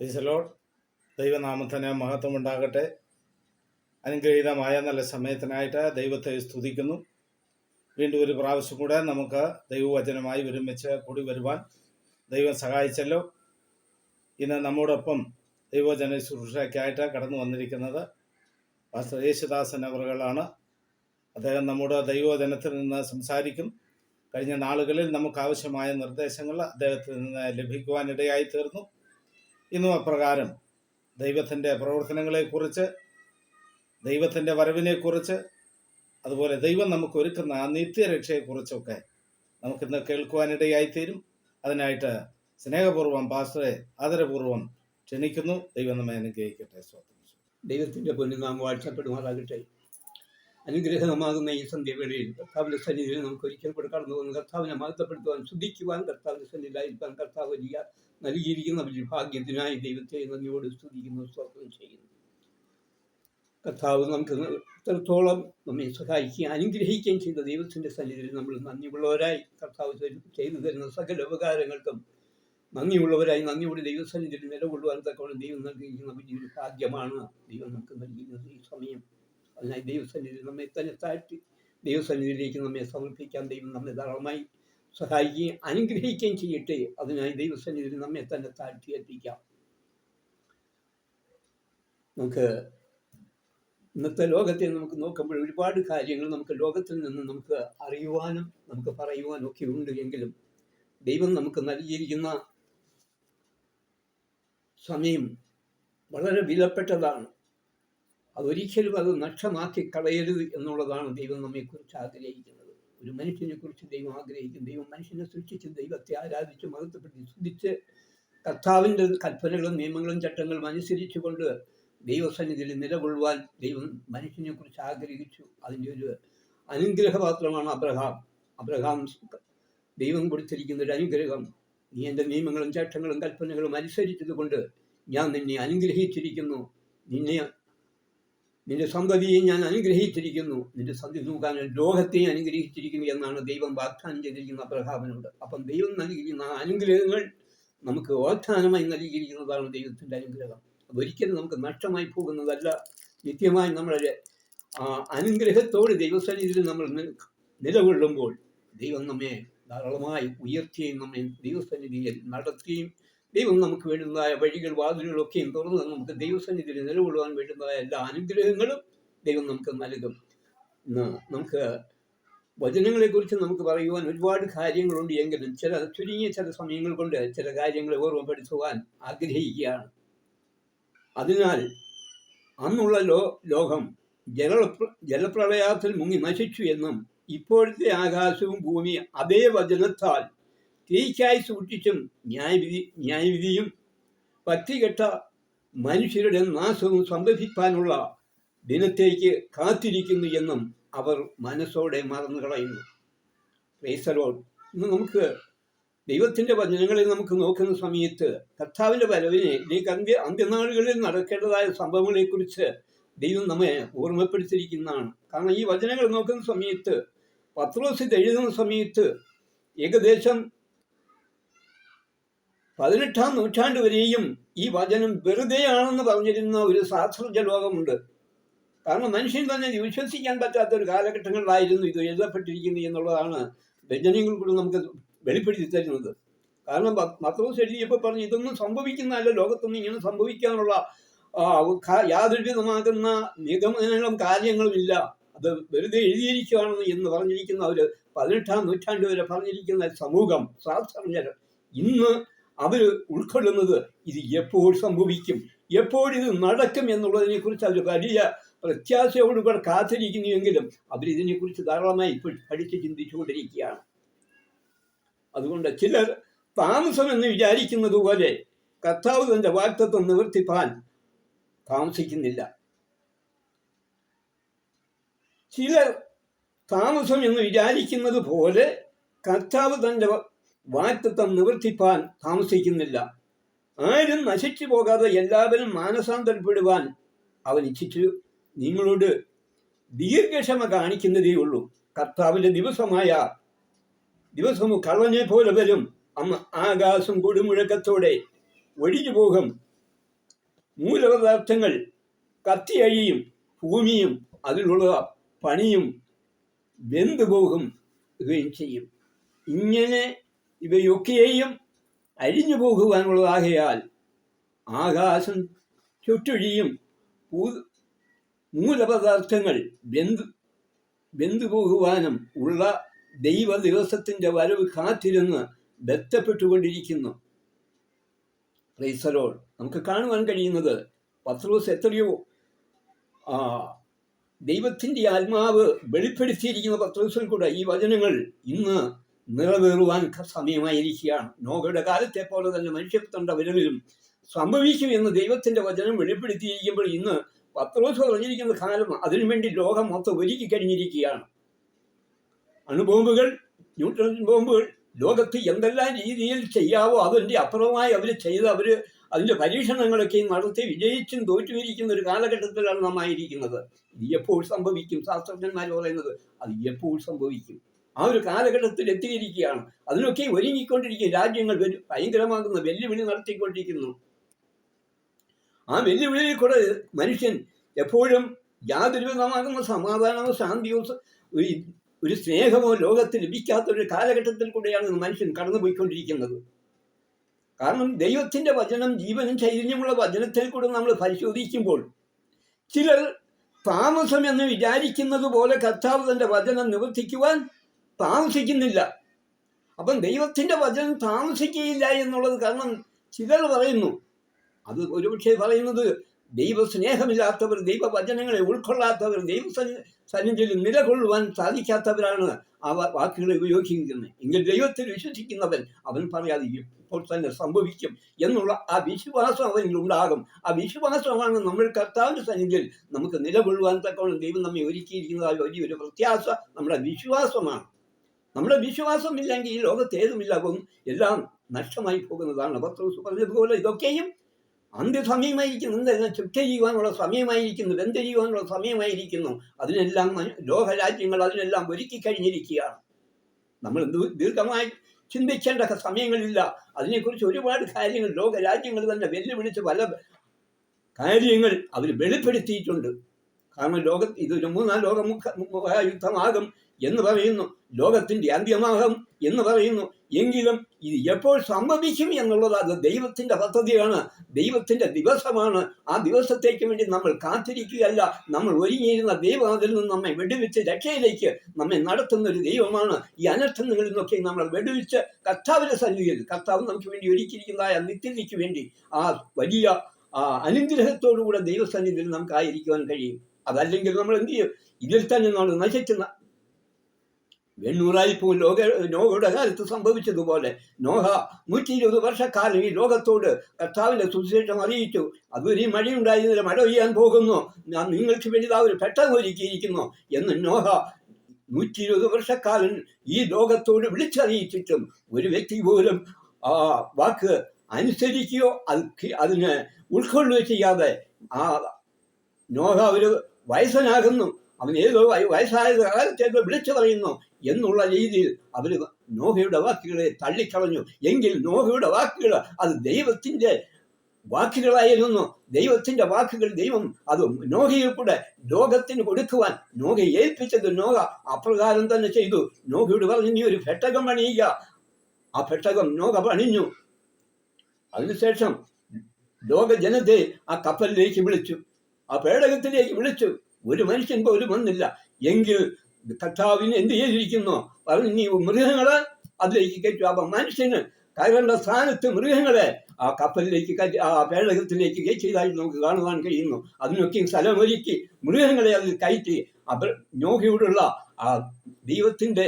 ഈശലോൾ ദൈവനാമത്തിന് മഹത്വമുണ്ടാകട്ടെ. അനുഗ്രഹീതമായ നല്ല സമയത്തിനായിട്ട് ദൈവത്തെ സ്തുതിക്കുന്നു. വീണ്ടും ഒരു പ്രാവശ്യം കൂടെ നമുക്ക് ദൈവവചനമായി ഒരുമിച്ച് കൂടി വരുവാൻ ദൈവം സഹായിച്ചല്ലോ. ഇന്ന് നമ്മോടൊപ്പം ദൈവജന ശുശ്രൂഷയ്ക്കായിട്ട് കടന്നു വന്നിരിക്കുന്നത് പാസ്റ്റർ യേശുദാസൻ അവറുകളാണ്. അദ്ദേഹം നമ്മുടെ ദൈവജനത്തിൽ നിന്ന് സംസാരിക്കും. കഴിഞ്ഞ നാളുകളിൽ നമുക്ക് ആവശ്യമായ നിർദ്ദേശങ്ങൾ അദ്ദേഹത്തിൽ നിന്ന് ലഭിക്കുവാനിടയായി തീർന്നു ഇന്നും അപ്രകാരം ദൈവത്തിന്റെ പ്രവർത്തനങ്ങളെക്കുറിച്ച് ദൈവത്തിന്റെ വരവിനെക്കുറിച്ച് അതുപോലെ ദൈവം നമുക്ക് ഒരുക്കുന്ന ആ നിത്യരക്ഷയെക്കുറിച്ചൊക്കെ നമുക്കിന്ന് കേൾക്കുവാനിടയായിത്തീരും. അതിനായിട്ട് സ്നേഹപൂർവം പാസ്റ്ററെ ആദരപൂർവം ക്ഷണിക്കുന്നു. ദൈവം നമ്മെ അനുഗ്രഹിക്കട്ടെ. സ്വന്തം ദൈവത്തിന്റെ പൊന്നു നാം വാഴ്ചപ്പെടുമാറാകട്ടെ അനുഗ്രഹമാകുന്ന ഈ സന്ധ്യവേളയിൽ കർത്താവിന്റെ സന്നിധിയിൽ നമുക്ക് ഒരിക്കൽ കൂടെ കടന്നു പോകുന്ന കർത്താവിനെ മഹത്വപ്പെടുത്തുവാൻ ശുദ്ധിക്കുവാൻ കർത്താവിന്റെ സന്നിധിയിലായിരിക്കാൻ കർത്താവ് വലിയ നൽകിയിരിക്കുന്ന വിഭാഗ്യത്തിനായി ഭാഗ്യത്തിനായി ദൈവത്തെ നന്ദിയോട് സ്തുതിക്കുന്നു സ്തോത്രം ചെയ്യുന്നു. കർത്താവ് നമുക്ക് എത്രത്തോളം നമ്മെ സഹായിക്കുകയും അനുഗ്രഹിക്കുകയും ചെയ്ത ദൈവത്തിന്റെ സന്നിധിയിൽ നമ്മൾ നന്ദിയുള്ളവരായി കർത്താവ് ചെയ്തു തരുന്ന സകല ഉപകാരങ്ങൾക്കും നന്ദിയുള്ളവരായി നന്ദിയോട് ദൈവസന്നിധിയിൽ നിലകൊള്ളുവാൻ തക്കവണ്ണം ദൈവം നൽകിയിരിക്കുന്ന വലിയൊരു ഭാഗ്യമാണ് ദൈവം നമുക്ക് നൽകിയിരുന്നത് ഈ സമയം. അതിനായി ദൈവസന്നിധിയിൽ നമ്മെ തന്നെ താഴ്ത്തി ദൈവസന്നിധിയിലേക്ക് നമ്മെ സമർപ്പിക്കാൻ ദൈവം നമ്മെ ധാരാളമായി സഹായിക്കുകയും അനുഗ്രഹിക്കുകയും ചെയ്യട്ടെ. അതിനായി ദൈവസന്നിധിയിൽ നമ്മെ തന്നെ താഴ്ത്തി എത്തിക്കാം നമുക്ക് ഇന്നത്തെ ലോകത്തെ നമുക്ക് നോക്കുമ്പോൾ ഒരുപാട് കാര്യങ്ങൾ നമുക്ക് ലോകത്തിൽ നിന്ന് നമുക്ക് അറിയുവാനും നമുക്ക് പറയുവാനും ഒക്കെ ഉണ്ട് എങ്കിലും ദൈവം നമുക്ക് നൽകിയിരിക്കുന്ന സമയം വളരെ വിലപ്പെട്ടതാണ്. അതൊരിക്കലും അത് നഷ്ടമാക്കി കളയരുത് എന്നുള്ളതാണ് ദൈവം നമ്മെക്കുറിച്ച് ആഗ്രഹിക്കുന്നത്. ഒരു മനുഷ്യനെ കുറിച്ച് ദൈവം ആഗ്രഹിക്കും ദൈവം മനുഷ്യനെ സൃഷ്ടിച്ച് ദൈവത്തെ ആരാധിച്ച് മഹത്വപ്പെടുത്തി ശ്രദ്ധിച്ച് കർത്താവിന്റെ കൽപ്പനകളും നിയമങ്ങളും ചട്ടങ്ങളും അനുസരിച്ചുകൊണ്ട് ദൈവസന്നിധിയിൽ നിലകൊള്ളുവാൻ ദൈവം മനുഷ്യനെ കുറിച്ച് ആഗ്രഹിച്ചു. അതിന്റെ ഒരു അനുഗ്രഹപാത്രമാണ് അബ്രഹാം. അബ്രഹാം ദൈവം കൊടുത്തിരിക്കുന്ന ഒരു അനുഗ്രഹം. നീ എന്റെ നിയമങ്ങളും ചട്ടങ്ങളും കൽപ്പനകളും അനുസരിച്ചത് കൊണ്ട് ഞാൻ നിന്നെ അനുഗ്രഹിച്ചിരിക്കുന്നു. നിന്നെ നിന്റെ സന്തതിയെ ഞാൻ അനുഗ്രഹിച്ചിരിക്കുന്നു. നിന്റെ സന്ധി നോക്കാൻ ലോകത്തെ അനുഗ്രഹിച്ചിരിക്കുന്നു എന്നാണ് ദൈവം വാഗ്ദാനം ചെയ്തിരിക്കുന്ന അബ്രഹാമിനോട് അപ്പം ദൈവം നൽകിയിരിക്കുന്ന അനുഗ്രഹങ്ങൾ നമുക്ക് വാഗ്ദാനമായി നൽകിയിരിക്കുന്നതാണ് ദൈവത്തിന്റെ അനുഗ്രഹം. അതൊരിക്കലും നമുക്ക് നഷ്ടമായി പോകുന്നതല്ല. നിത്യമായി നമ്മളെ അനുഗ്രഹത്തോട് ദൈവസന്നിധിയിൽ നമ്മൾ നിലകൊള്ളുമ്പോൾ ദൈവം നമ്മെ ധാരാളമായി ഉയർത്തിയും നമ്മെ ദൈവസന്നിധിയിൽ നടത്തുകയും ദൈവം നമുക്ക് വേണ്ടുന്നതായ വഴികൾ വാതിലുകളൊക്കെയും തുറന്ന് നമുക്ക് ദൈവസന്നിധിയിൽ നിലകൊള്ളുവാൻ വേണ്ടുന്നതായ എല്ലാ അനുഗ്രഹങ്ങളും ദൈവം നമുക്ക് നൽകും. നമുക്ക് വചനങ്ങളെക്കുറിച്ച് നമുക്ക് പറയുവാൻ ഒരുപാട് കാര്യങ്ങളുണ്ട് എങ്കിലും ചില ചുരുങ്ങിയ ചില സമയങ്ങൾ കൊണ്ട് ചില കാര്യങ്ങളെ ഓർമ്മപ്പെടുത്തുവാൻ ആഗ്രഹിക്കുകയാണ്. അതിനാൽ അന്നുള്ള ലോ ലോകം ജല ജലപ്രളയത്തിൽ മുങ്ങി നശിച്ചു എന്നും ഇപ്പോഴത്തെ ആകാശവും ഭൂമി അതേ വചനത്താൽ തീക്കായി സൂക്ഷിച്ചും ന്യായവിധി ന്യായവിധിയും പത്തികെട്ട മനുഷ്യരുടെ നാശവും സംഭവിക്കാനുള്ള ദിനത്തേക്ക് കാത്തിരിക്കുന്നു എന്നും അവർ മനസ്സോടെ മറന്നു കളയുന്നു. ക്രൈസ്തലോൾ ഇന്ന് നമുക്ക് ദൈവത്തിന്റെ വചനങ്ങളെ നമുക്ക് നോക്കുന്ന സമയത്ത് കർത്താവിന്റെ വരവിനെ ഇല്ലെങ്കിൽ അന്ത്യ അന്ത്യനാളുകളിൽ നടക്കേണ്ടതായ സംഭവങ്ങളെക്കുറിച്ച് ദൈവം നമ്മെ ഓർമ്മപ്പെടുത്തിയിരിക്കുന്നതാണ്. കാരണം ഈ വചനങ്ങൾ നോക്കുന്ന സമയത്ത് പത്രോസിത് എഴുതുന്ന സമയത്ത് ഏകദേശം പതിനെട്ടാം നൂറ്റാണ്ട് വരെയും ഈ വചനം വെറുതെയാണെന്ന് പറഞ്ഞിരുന്ന ഒരു ശാസ്ത്രജ്ഞ ലോകമുണ്ട്. കാരണം മനുഷ്യൻ തന്നെ വിശ്വസിക്കാൻ പറ്റാത്ത ഒരു കാലഘട്ടങ്ങളിലായിരുന്നു ഇത് എഴുതപ്പെട്ടിരിക്കുന്നത് എന്നുള്ളതാണ് വ്യജനങ്ങൾ കൂടെ നമുക്ക് വെളിപ്പെടുത്തി തരുന്നത്. കാരണം പത്രോസ് എഴുതിയപ്പോൾ പറഞ്ഞു ഇതൊന്നും സംഭവിക്കുന്നതല്ല. ലോകത്തൊന്നും ഇങ്ങനെ സംഭവിക്കാനുള്ള യാതൊരുവിധമാകുന്ന നിഗമനങ്ങളും കാര്യങ്ങളുമില്ല അത് വെറുതെ എഴുതിയിരിക്കുകയാണെന്ന് എന്ന് പറഞ്ഞിരിക്കുന്ന ഒരു പതിനെട്ടാം നൂറ്റാണ്ട് വരെ പറഞ്ഞിരിക്കുന്ന സമൂഹം ശാസ്ത്രജ്ഞർ ഇന്ന് അവർ ഉൾക്കൊള്ളുന്നത് ഇത് എപ്പോൾ സംഭവിക്കും എപ്പോഴിത് നടക്കും എന്നുള്ളതിനെ കുറിച്ച് അവർ വലിയ പ്രത്യാശയോടുകൂടെ കാത്തിരിക്കുന്നുവെങ്കിലും അവരിതിനെക്കുറിച്ച് ധാരാളമായി ഇപ്പോൾ പഠിച്ച് ചിന്തിച്ചുകൊണ്ടിരിക്കുകയാണ്. അതുകൊണ്ട് ചിലർ താമസം എന്ന് വിചാരിക്കുന്നത് പോലെ കർത്താവ് തന്റെ വാക്തത്വം നിവർത്തിപ്പാൻ താമസിക്കുന്നില്ല. ചിലർ താമസം എന്ന് വിചാരിക്കുന്നത് പോലെ കർത്താവ് തന്റെ വാക്തത്വം നിവർത്തിപ്പാൻ താമസിക്കുന്നില്ല. ആരും നശിച്ചു പോകാതെ എല്ലാവരും മാനസാന്തരപ്പെടുവാൻ അവൻ ഇച്ഛിച്ചു. നിങ്ങളോട് ദീർഘക്ഷമ കാണിക്കുന്നതേ ഉള്ളൂ. കർത്താവിന്റെ ദിവസമായ ദിവസം കള്ളനെ പോലെ വരും. അന്ന് ആകാശം കൊടുമുഴക്കത്തോടെ ഒഴിഞ്ഞു പോകും മൂലപദാർത്ഥങ്ങൾ കത്തിയഴിയും ഭൂമിയും അതിലുള്ള പണിയും വെന്തുപോകും. ചെയ്യും. ഇങ്ങനെ ഇവയൊക്കെയും അഴിഞ്ഞു പോകുവാനുള്ളതാകയാൽ ആകാശം ചുറ്റൊഴിയും മൂലപദാർത്ഥങ്ങൾ ബന്ധു ബന്ധുപോകുവാനും ഉള്ള ദൈവ ദിവസത്തിന്റെ വരവ് കാത്തിരുന്ന് ബന്ധപ്പെട്ടുകൊണ്ടിരിക്കുന്നു. റൈസറോൾ നമുക്ക് കാണുവാൻ കഴിയുന്നത് പത്രോസ് എത്രയോ ദൈവത്തിന്റെ ആത്മാവ് വെളിപ്പെടുത്തിയിരിക്കുന്ന പത്രോസിൽ കൂടെ ഈ വചനങ്ങൾ ഇന്ന് നിറവേറുവാൻ ക- സമയമായിരിക്കുകയാണ് നോഗയുടെ കാലത്തെ പോലെ തന്നെ മനുഷ്യത്വന്റെ വരവിലും സംഭവിക്കും എന്ന് ദൈവത്തിന്റെ വചനം വെളിപ്പെടുത്തിയിരിക്കുമ്പോൾ ഇന്ന് പത്രോസ് പറഞ്ഞിരിക്കുന്ന കാലം അതിനുവേണ്ടി ലോകം മൊത്തം ഒരുക്കി കഴിഞ്ഞിരിക്കുകയാണ്. അണുബോംബുകൾ ന്യൂട്രൺ ബോംബുകൾ ലോകത്ത് എന്തെല്ലാം രീതിയിൽ ചെയ്യാവോ അതിന്റെ അപ്പുറമായി അവർ ചെയ്ത് അവർ അതിന്റെ പരീക്ഷണങ്ങളൊക്കെ നടത്തി വിജയിച്ചും തോറ്റുമിരിക്കുന്ന ഒരു കാലഘട്ടത്തിലാണ് നാം ആയിരിക്കുന്നത്. ഇത് എപ്പോൾ സംഭവിക്കും? ശാസ്ത്രജ്ഞന്മാർ പറയുന്നത് അത് എപ്പോൾ സംഭവിക്കും? ആ ഒരു കാലഘട്ടത്തിൽ എത്തിയിരിക്കുകയാണ്. അതിനൊക്കെ ഒരുങ്ങിക്കൊണ്ടിരിക്കുക രാജ്യങ്ങൾ ഭയങ്കരമാകുന്ന. വെല്ലുവിളി നടത്തിക്കൊണ്ടിരിക്കുന്നു. ആ വെല്ലുവിളിയിൽ കൂടെ മനുഷ്യൻ എപ്പോഴും യാതൊരു വിധമാകുന്ന സമാധാനമോ ശാന്തിയോ ഒരു ഒരു സ്നേഹമോ ലോകത്തിൽ ലഭിക്കാത്ത ഒരു കാലഘട്ടത്തിൽ കൂടെയാണ് മനുഷ്യൻ കടന്നുപോയിക്കൊണ്ടിരിക്കുന്നത്. കാരണം ദൈവത്തിന്റെ വചനം ജീവനും ചൈതന്യമുള്ള വചനത്തിൽ കൂടെ നമ്മൾ പരിശോധിക്കുമ്പോൾ ചിലർ താമസം എന്ന് വിചാരിക്കുന്നത് പോലെ കർത്താവ് തന്റെ വചനം നിവർത്തിക്കുവാൻ താമസിക്കുന്നില്ല. അപ്പം ദൈവത്തിന്റെ വചനം താമസിക്കുകയില്ല എന്നുള്ളത് കാരണം ചിലർ പറയുന്നു. അത് ഒരുപക്ഷെ പറയുന്നത് ദൈവ സ്നേഹമില്ലാത്തവർ ദൈവവചനങ്ങളെ ഉൾക്കൊള്ളാത്തവർ ദൈവ സന്നി- സന്നിധിയിൽ നിലകൊള്ളുവാൻ സാധിക്കാത്തവരാണ് ആ വാക്കുകൾ ഉപയോഗിക്കുന്നത്. എങ്കിൽ ദൈവത്തിൽ വിശ്വസിക്കുന്നവൻ അവൻ പറയാതെ ഇപ്പോൾ തന്നെ സംഭവിക്കും എന്നുള്ള ആ വിശ്വാസം അവനിൽ ഉണ്ടാകും. ആ വിശ്വാസമാണ് നമ്മൾ കർത്താവിന്റെ സന്നിധിയിൽ നമുക്ക് നിലകൊള്ളുവാൻ തക്കവണ്ണം ദൈവം നമ്മെ ഒരുക്കിയിരിക്കുന്ന ആ വലിയൊരു പ്രത്യാശ നമ്മുടെ വിശ്വാസമാണ്. നമ്മുടെ വിശ്വാസമില്ലെങ്കിൽ ഈ ലോകത്ത് ഏതുമില്ലാകും എല്ലാം നഷ്ടമായി പോകുന്നതാണ് പത്രോസ് പറഞ്ഞതുപോലെ. ഇതൊക്കെയും അന്ത്യസമയമായിരിക്കുന്നു എന്തെല്ലാം ചുറ്റ ചെയ്യുവാനുള്ള സമയമായിരിക്കുന്നു. ബന്ധ ചെയ്യുവാനുള്ള സമയമായിരിക്കുന്നു. അതിനെല്ലാം ലോകരാജ്യങ്ങൾ അതിനെല്ലാം ഒരുക്കി കഴിഞ്ഞിരിക്കുകയാണ്. നമ്മൾ ദീർഘമായി ചിന്തിക്കേണ്ട സമയങ്ങളില്ല. അതിനെക്കുറിച്ച് ഒരുപാട് കാര്യങ്ങൾ ലോകരാജ്യങ്ങൾ തന്നെ വെല്ലുവിളിച്ച് പല കാര്യങ്ങൾ അവർ വെളിപ്പെടുത്തിയിട്ടുണ്ട്. കാരണം ലോക ഇത് മൂന്നാം ലോകമുഖ യുദ്ധമാകും എന്ന് പറയുന്നു. ലോകത്തിന്റെ അന്ത്യമാകും എന്ന് പറയുന്നു. എങ്കിലും ഇത് എപ്പോൾ സംഭവിക്കും എന്നുള്ളത് അത് ദൈവത്തിന്റെ പദ്ധതിയാണ്. ദൈവത്തിന്റെ ദിവസമാണ്. ആ ദിവസത്തേക്ക് വേണ്ടി നമ്മൾ കാത്തിരിക്കുകയല്ല. നമ്മൾ ഒരുങ്ങിയിരുന്ന ദൈവം അതിൽ നിന്ന് നമ്മെ വെടിവെച്ച് രക്ഷയിലേക്ക് നമ്മെ നടത്തുന്ന ഒരു ദൈവമാണ്. ഈ അനർത്ഥങ്ങളിൽ നിന്നൊക്കെ നമ്മൾ വെടിവെച്ച് കർത്താവിന്റെ സന്നിധിയിൽ കർത്താവ് നമുക്ക് വേണ്ടി ഒരുക്കിയിരിക്കുന്നതായ നിത്യതയ്ക്ക് വേണ്ടി ആ വലിയ അനുഗ്രഹത്തോടുകൂടെ ദൈവസന്നിധിയിൽ നമുക്ക് ആയിരിക്കുവാൻ കഴിയും. അതല്ലെങ്കിൽ നമ്മൾ എന്ത് ചെയ്യും? ഇതിൽ തന്നെ നമ്മൾ നശിക്കുന്ന എണ്ണൂറായി പോകും ലോക നോഹയുടെ കാലത്ത് സംഭവിച്ചതുപോലെ നോഹ നൂറ്റി ഇരുപത് വർഷക്കാലം ഈ ലോകത്തോട് കർത്താവിന്റെ സുവിശേഷം അറിയിച്ചു. അതൊരു മഴയുണ്ടായിരുന്നില്ല. മഴ പെയ്യാൻ പോകുന്നു. ഞാൻ നിങ്ങൾക്ക് വേണ്ടി ഒരു പെട്ടെന്ന് ഒരുക്കിയിരിക്കുന്നു എന്ന് നോഹ നൂറ്റി ഇരുപത് വർഷക്കാലം ഈ ലോകത്തോട് വിളിച്ചറിയിച്ചിട്ടും ഒരു വ്യക്തി പോലും ആ വാക്ക് അനുസരിക്കുകയോ അത് അതിന് ഉൾക്കൊള്ളുകയോ ചെയ്യാതെ ആ നോഹ ഒരു വയസ്സനാകുന്നു. അവൻ ഏതോ വയസ്സായ കാലത്തേക്ക് വിളിച്ചു പറയുന്നു എന്നുള്ള രീതിയിൽ അവർ നോഹയുടെ വാക്കുകളെ തള്ളിക്കളഞ്ഞു. എങ്കിൽ നോഹയുടെ വാക്കുകൾ അത് ദൈവത്തിന്റെ വാക്കുകളായിരുന്നു ദൈവത്തിന്റെ വാക്കുകൾ ദൈവം അത് നോഹയിൽ കൂടെ ലോകത്തിന് കൊടുക്കുവാൻ നോഹ ഏൽപ്പിച്ചത് നോഹ അപ്രകാരം തന്നെ ചെയ്തു. നോഹയോട് പറഞ്ഞു നീ ഒരു പെട്ടകം പണിയുക. ആ പെട്ടകം നോഹ പണിഞ്ഞു. അതിനുശേഷം ലോക ജനത്തെ ആ കപ്പലിലേക്ക് വിളിച്ചു. ആ പേടകത്തിലേക്ക് വിളിച്ചു. ഒരു മനുഷ്യൻ പോലും വന്നില്ല. എങ്കിൽ കർത്താവിന് എന്ത് ചെയ്തിരിക്കുന്നു? പറഞ്ഞു നീ മൃഗങ്ങളെ അതിലേക്ക് കയറ്റു. അപ്പൊ മനുഷ്യന് കയറേണ്ട സ്ഥാനത്ത് മൃഗങ്ങളെ ആ കപ്പലിലേക്ക് കയറ്റി ആ പേടകത്തിലേക്ക് കയറ്റിയതായി നമുക്ക് കാണുവാൻ കഴിയുന്നു. അതിനൊക്കെ സ്ഥലമൊരുക്കി മൃഗങ്ങളെ അതിൽ കയറ്റി അവർ നോഹയോടുള്ള ആ ദൈവത്തിന്റെ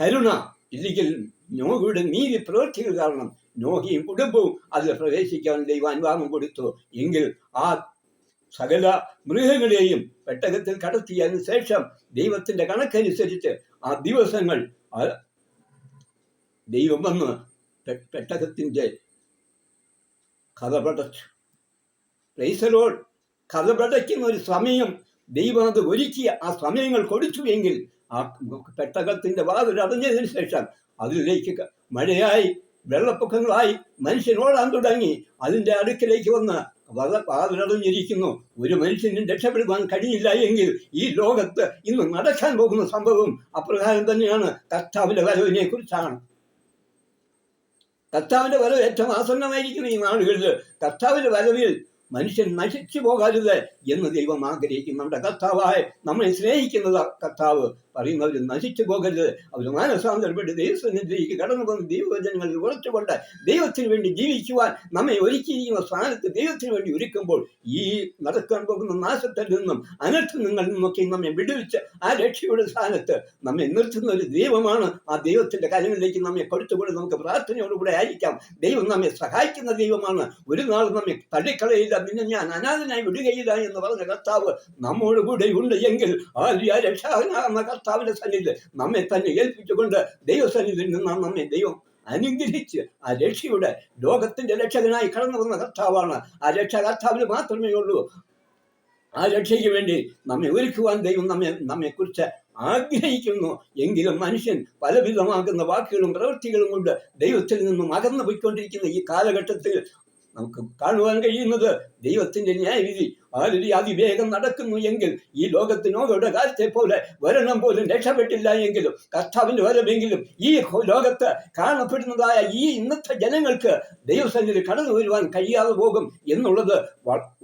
കരുണ ഇല്ലെങ്കിൽ നോഹയുടെ നീതി പ്രവർത്തികൾ കാരണം നോഹിയും കുടുംബവും അതിൽ പ്രവേശിക്കാൻ ദൈവം അനുവാദം കൊടുത്തു. എങ്കിൽ ആ സകല മൃഗങ്ങളെയും പെട്ടകത്തിൽ കടത്തിയതിനു ശേഷം ദൈവത്തിന്റെ കണക്കനുസരിച്ച് ആ ദിവസങ്ങൾ ദൈവം വന്ന് പെട്ടകത്തിന്റെ കഥ പടച്ചു പ്രൈസലോൾ കഥ പടയ്ക്കുന്ന ഒരു സമയം ദൈവം അത് ഒരുക്കി ആ സമയങ്ങൾ കൊടുത്തു എങ്കിൽ ആ പെട്ടകത്തിന്റെ വാതിൽ അടഞ്ഞതിന് ശേഷം അതിലേക്ക് മഴയായി വെള്ളപ്പൊക്കങ്ങളായി മനുഷ്യൻ ഓടാൻ തുടങ്ങി അതിന്റെ അടുക്കിലേക്ക് വന്ന് വാതിലറിഞ്ഞിരിക്കുന്നു ഒരു മനുഷ്യനും രക്ഷപ്പെടുവാൻ കഴിയില്ല എങ്കിൽ ഈ ലോകത്ത് ഇന്ന് നടക്കാൻ പോകുന്ന സംഭവം അപ്രകാരം തന്നെയാണ്. കർത്താവിന്റെ വരവിനെ കുറിച്ചാണ് കർത്താവിന്റെ വരവ് ഏറ്റവും ആസന്നമായിരിക്കുന്ന ഈ നാടുകളിൽ കർത്താവിന്റെ വരവിൽ മനുഷ്യൻ നശിച്ചു പോകരുത് എന്ന് ദൈവം ആഗ്രഹിക്കും നമ്മുടെ കർത്താവായ നമ്മളെ സ്നേഹിക്കുന്നത് കർത്താവ് പറയുന്നവർ നശിച്ചു പോകരുത് അവർ മാനസാന്തരപ്പെട്ട് ദൈവസന്നിധിയിലേക്ക് കടന്നു പോകുന്ന ദൈവവചനങ്ങളിൽ ഉറച്ചുകൊണ്ട് ദൈവത്തിന് വേണ്ടി ജീവിക്കുവാൻ നമ്മെ ഒരുക്കിയിരിക്കുന്ന സ്ഥാനത്ത് ദൈവത്തിന് വേണ്ടി ഒരുക്കുമ്പോൾ ഈ നടക്കാൻ പോകുന്ന നാശത്തിൽ നിന്നും അനർത്ഥങ്ങളിൽ നിന്നൊക്കെ നമ്മെ വിടുവിച്ച് ആ രക്ഷയുടെ സ്ഥാനത്ത് നമ്മെ നിർത്തുന്ന ഒരു ദൈവമാണ്. ആ ദൈവത്തിന്റെ കാര്യങ്ങളിലേക്ക് നമ്മെ കൊടുത്തുകൊണ്ട് നമുക്ക് പ്രാർത്ഥനയോടുകൂടെ ആയിരിക്കാം. ദൈവം നമ്മെ സഹായിക്കുന്ന ദൈവമാണ്. ഒരു നാൾ നമ്മെ തള്ളിക്കളയില്ല പിന്നെ ഞാൻ അനാഥനായി വിടുകയില്ല എന്ന് പറഞ്ഞ കർത്താവ് നമ്മോട് കൂടെ ഉണ്ട് എങ്കിൽ ആ രക്ഷാകനാകുന്ന കർത്താവിന്റെ സന്നിധി നമ്മെ തന്നെ ഏൽപ്പിച്ചുകൊണ്ട് ദൈവസന്നിധിയിൽ നിന്നാണ് നമ്മെ ദൈവം അനുഗ്രഹിച്ച് ആ രക്ഷയുടെ ലോകത്തിന്റെ രക്ഷകനായി കടന്നു വന്ന കർത്താവാണ്. ആ രക്ഷ കർത്താവിന് മാത്രമേ ഉള്ളൂ. ആ രക്ഷയ്ക്ക് വേണ്ടി നമ്മെ ഒരുക്കുവാൻ ദൈവം നമ്മെ നമ്മെക്കുറിച്ച് ആഗ്രഹിക്കുന്നു. എങ്കിലും മനുഷ്യൻ പലവിധമാകുന്ന വാക്കുകളും പ്രവൃത്തികളും കൊണ്ട് ദൈവത്തിൽ നിന്നും അകന്നു പോയിക്കൊണ്ടിരിക്കുന്ന ഈ കാലഘട്ടത്തിൽ നമുക്ക് കാണുവാൻ കഴിയുന്നത് ദൈവത്തിന്റെ ന്യായവിധി. ആരുടെ അതിവേഗം നടക്കുന്നു എങ്കിൽ ഈ ലോകത്തിനോടെ കാലത്തെ പോലെ വരണം പോലും രക്ഷപ്പെട്ടില്ല എങ്കിലും കർത്താവിന്റെ വരവെങ്കിലും ഈ ലോകത്ത് കാണപ്പെടുന്നതായ ഈ ഇന്നത്തെ ജനങ്ങൾക്ക് ദൈവസന്നിധി കടന്നു വരുവാൻ കഴിയാതെ പോകും എന്നുള്ളത്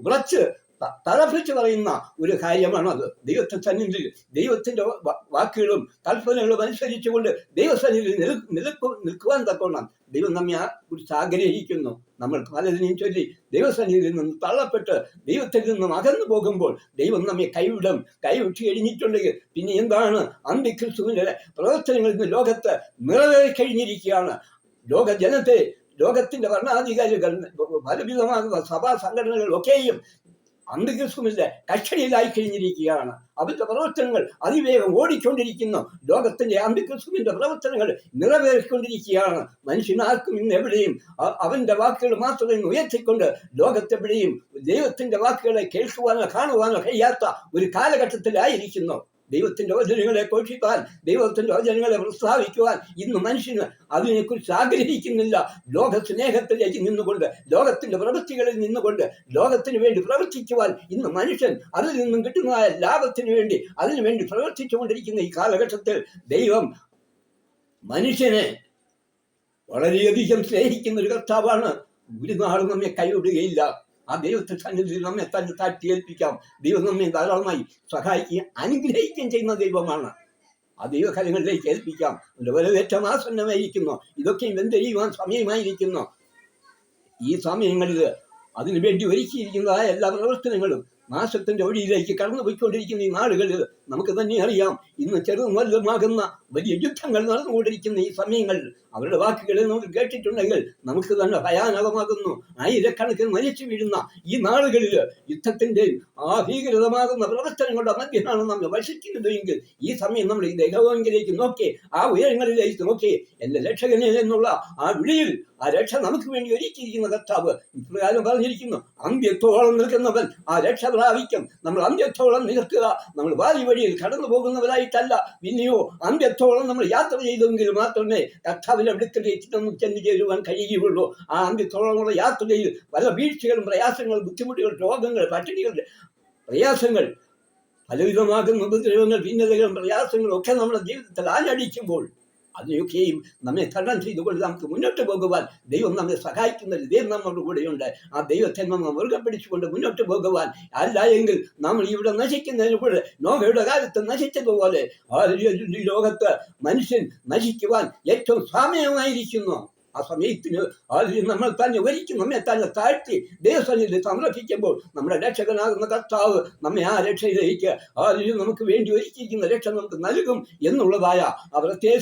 ഉറച്ച് ത- തറപ്പിച്ച് പറയുന്ന ഒരു കാര്യമാണത് ദൈവത്തെ സന്നിധിയിൽ ദൈവത്തിന്റെ വാക്കുകളും കൽപ്പനകളും അനുസരിച്ചുകൊണ്ട് ദൈവസന്നിധിയിൽ നിൽ നിൽക്കു നിൽക്കുവാൻ തക്കോണം ദൈവം നമ്മെ കുറിച്ച് ആഗ്രഹിക്കുന്നു. നമ്മൾ പലതിനെയും ചൊല്ലി ദൈവസന്നിധിയിൽ നിന്ന് തള്ളപ്പെട്ട് ദൈവത്തിൽ നിന്നും അകന്നു പോകുമ്പോൾ ദൈവം നമ്മെ കൈവിടും. കൈവിട്ട് കഴിഞ്ഞിട്ടുണ്ടെങ്കിൽ പിന്നെ എന്താണ്? അന്തിക്രിസ്തുവിന്റെ പ്രവർത്തനങ്ങൾ ഇന്ന് ലോകത്ത് നിറവേറി കഴിഞ്ഞിരിക്കുകയാണ്. ലോക ജനത്തെ ലോകത്തിന്റെ ഭരണാധികാരികൾ പലവിധമാകുന്ന സഭാ സംഘടനകൾ ഒക്കെയും അന്ത്യക്രിസ്തുവിന്റെ കക്ഷണിയിലായി കഴിഞ്ഞിരിക്കുകയാണ്. അവരുടെ പ്രവർത്തനങ്ങൾ അതിവേഗം ഓടിക്കൊണ്ടിരിക്കുന്നു. ലോകത്തിന്റെ അന്ത്യക്രിസ്തുവിന്റെ പ്രവർത്തനങ്ങൾ നിറവേറിക്കൊണ്ടിരിക്കുകയാണ്. മനുഷ്യനാർക്കും ഇന്ന് എവിടെയും അവന്റെ വാക്കുകൾ മാത്രമേ ഉയർത്തിക്കൊണ്ട് ലോകത്തെവിടെയും ദൈവത്തിന്റെ വാക്കുകളെ കേൾക്കുവാനോ കാണുവാനോ കഴിയാത്ത ഒരു കാലഘട്ടത്തിലായിരിക്കുന്നു. ദൈവത്തിന്റെ വചനങ്ങളെ ഘോഷിക്കാൻ ദൈവത്തിന്റെ വചനങ്ങളെ പ്രസ്താവിക്കുവാൻ ഇന്ന് മനുഷ്യന് അതിനെക്കുറിച്ച് ആഗ്രഹിക്കുന്നില്ല. ലോക സ്നേഹത്തിലേക്ക് നിന്നുകൊണ്ട് ലോകത്തിന്റെ പ്രവൃത്തികളിൽ നിന്നുകൊണ്ട് ലോകത്തിന് വേണ്ടി പ്രവർത്തിക്കുവാൻ ഇന്ന് മനുഷ്യൻ അതിൽ നിന്നും കിട്ടുന്നതായ ലാഭത്തിന് വേണ്ടി അതിനു വേണ്ടി പ്രവർത്തിച്ചുകൊണ്ടിരിക്കുന്ന ഈ കാലഘട്ടത്തിൽ ദൈവം മനുഷ്യനെ വളരെയധികം സ്നേഹിക്കുന്ന ഒരു കർത്താവാണ്. ഒരു നാളും നമ്മെ കൈവിടുകയില്ല. ആ ദൈവത്തെ സന്നിധിയിൽ നമ്മെ തന്നെ താറ്റിയേൽപ്പിക്കാം ദൈവം നമ്മെ ധാരാളമായി സഹായിക്കുകയും അനുഗ്രഹിക്കുകയും ചെയ്യുന്ന ദൈവമാണ്. ആ ദൈവകാര്യങ്ങളിലേക്ക് ഏൽപ്പിക്കാം. വരവേറ്റം ആസന്നമായിരിക്കുന്നു. ഇതൊക്കെയും എന്തെയ്യുവാൻ സമയമായിരിക്കുന്നു. ഈ സമയങ്ങളിൽ അതിനുവേണ്ടി ഒരുക്കിയിരിക്കുന്നതായ എല്ലാ പ്രവർത്തനങ്ങളും നാശത്തിന്റെ വഴിയിലേക്ക് കടന്നു പോയിക്കൊണ്ടിരിക്കുന്ന ഈ നാടുകളിൽ നമുക്ക് തന്നെ അറിയാം. ഇന്ന് ചെറുതും വലുതുമാകുന്ന വലിയ യുദ്ധങ്ങൾ നടന്നുകൊണ്ടിരിക്കുന്ന ഈ സമയങ്ങളിൽ അവരുടെ വാക്കുകളെ നമ്മൾ കേട്ടിട്ടുണ്ടെങ്കിൽ നമുക്ക് തന്നെ ഭയാനകമാകുന്നു. ആയിരക്കണക്കിന് മരിച്ചു വീഴുന്ന ഈ നാളുകളിൽ യുദ്ധത്തിന്റെയും ആ ഭീകരതമാകുന്ന പ്രവർത്തനങ്ങളുടെ മധ്യമാണ് നമ്മൾ വശിക്കുന്നത് എങ്കിൽ ഈ സമയം നമ്മൾ ഈ ദൈവമെങ്കിലേക്ക് നോക്കി ആ ഉയരങ്ങളിലേക്ക് നോക്കി എന്റെ രക്ഷകനിൽ എന്നുള്ള ആ വിളിയിൽ ആ രക്ഷ നമുക്ക് വേണ്ടി ഒരുക്കിയിരിക്കുന്ന കർത്താവ് ഇപ്രകാരം പറഞ്ഞിരിക്കുന്നു അന്ത്യത്തോളം നിൽക്കുന്നവൻ ആ രക്ഷ പ്രാപിക്കും. നമ്മൾ അന്ത്യത്തോളം നിൽക്കുക. നമ്മൾ വാരി വഴിയിൽ കടന്നു പോകുന്നവരായിട്ടല്ല പിന്നെയോ അന്ത്യത്തോളം നമ്മൾ യാത്ര ചെയ്തെങ്കിൽ മാത്രമേ കർത്താവിന്റെ അടുക്കലേക്ക് നമുക്ക് ചെന്ന് ചേരുവാൻ കഴിയുകയുള്ളൂ. ആ അന്ത്യത്തോളമുള്ള യാത്രയിൽ പല വീഴ്ചകളും പ്രയാസങ്ങളും ബുദ്ധിമുട്ടുകൾ രോഗങ്ങൾ പട്ടിണികൾ പ്രയാസങ്ങൾ പലവിധമാകുന്ന ഉപദ്രവങ്ങൾ ഭിന്നതകളും പ്രയാസങ്ങളും ഒക്കെ നമ്മുടെ ജീവിതത്തിൽ ആഞ്ഞടിക്കുമ്പോൾ അതിനെയൊക്കെയും നമ്മെ തരണം ചെയ്തുകൊണ്ട് നമുക്ക് മുന്നോട്ട് പോകുവാൻ ദൈവം നമ്മെ സഹായിക്കുന്ന ഒരു ദൈവം നമ്മുടെ കൂടെയുണ്ട്. ആ ദൈവത്തെ നമ്മൾ മുറുകെ പിടിച്ചുകൊണ്ട് മുന്നോട്ട് പോകുവാൻ അല്ല എങ്കിൽ നമ്മൾ ഇവിടെ നശിക്കുന്നതിന് കൂടെ നോവയുടെ കാലത്ത് നശിച്ചതുപോലെ ലോകത്ത് മനുഷ്യൻ നശിക്കുവാൻ ഏറ്റവും സമയമായിരിക്കുന്നു. ആ സമയത്തിന് അതിൽ നമ്മൾ തന്നെ ഒരിക്കലും നമ്മെ തന്നെ താഴ്ത്തി ദൈവസന്നിധി സംരക്ഷിക്കുമ്പോൾ നമ്മുടെ രക്ഷകനാകുന്ന കർത്താവ് നമ്മെ ആ രക്ഷയിലേക്ക് അതിൽ നമുക്ക് വേണ്ടി ഒരുക്കിയിരിക്കുന്ന രക്ഷ നമുക്ക് നൽകും എന്നുള്ളതായ പ്രത്യേക